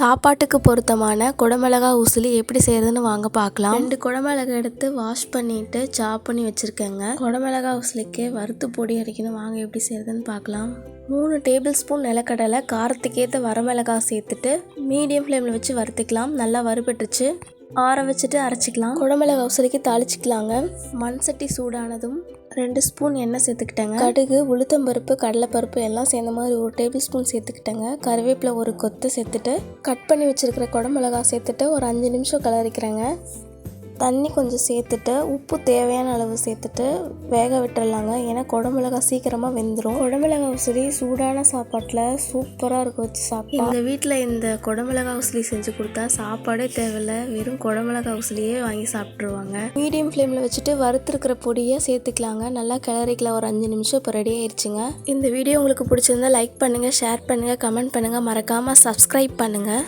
சாப்பாட்டுக்கு பொருத்தமான குடமிளகா உசிலி எப்படி செய்யறதுன்னு வாங்க பார்க்கலாம். ரெண்டு குடமிளகா எடுத்து வாஷ் பண்ணிட்டு சாப் பண்ணி வச்சுருக்கேங்க. குடமிளகா உசிலிக்கு வறுத்து பொடி அரைக்கணும். வாங்க எப்படி செய்யறதுன்னு பார்க்கலாம். மூணு டேபிள் ஸ்பூன் நிலக்கடலை காரத்துக்கேற்ற வரமிளகாய் சேர்த்துட்டு மீடியம் ஃப்ளேமில் வச்சு வறுத்துக்கலாம். நல்லா வறுபட்டுருச்சு. ஆற வச்சுட்டு அரைச்சிக்கலாம். குடமிளகா உசிலிக்கு தாளிச்சிக்கலாங்க. மண் சட்டி சூடானதும் ரெண்டு ஸ்பூன் எண்ணெய் சேர்த்துக்கிட்டேங்க. கடுகு உளுத்தம்பருப்பு கடலைப்பருப்பு எல்லாம் சேர்ந்த மாதிரி ஒரு டேபிள் ஸ்பூன் சேர்த்துக்கிட்டேங்க. கருவேப்பிலை ஒரு கொத்து சேர்த்துட்டு கட் பண்ணி வச்சுருக்கிற குடமிளகா சேர்த்துட்டு ஒரு அஞ்சு நிமிஷம் கலரிக்கிறேங்க தண்ணி கொஞ்சம் சேர்த்துட்டு உப்பு தேவையான அளவு சேர்த்துட்டு வேக விட்டுறலாங்க. ஏன்னா குடமிளகா சீக்கிரமாக வெந்துடும் குடமிளகா உசிலி சூடான சாப்பாட்டில் சூப்பராக இருக்கும் வச்சு சாப்பிட்டா. எங்கள் வீட்டில் இந்த குடமிளகா உசிலி செஞ்சு கொடுத்தா சாப்பாடே தேவையில்ல. வெறும் குடமிளகா உசிலியே வாங்கி சாப்பிட்ருவாங்க மீடியம் ஃப்ளேமில் வச்சுட்டு வறுத்துருக்கிற பொடியை சேர்த்துக்கலாங்க. நல்லா கிளறிக்கலாம். ஒரு அஞ்சு நிமிஷம் இப்போ ரெடி ஆயிடுச்சுங்க இந்த வீடியோ உங்களுக்கு பிடிச்சிருந்தா லைக் பண்ணுங்கள் ஷேர் பண்ணுங்கள் கமெண்ட் பண்ணுங்கள் மறக்காமல் சப்ஸ்கிரைப் பண்ணுங்கள்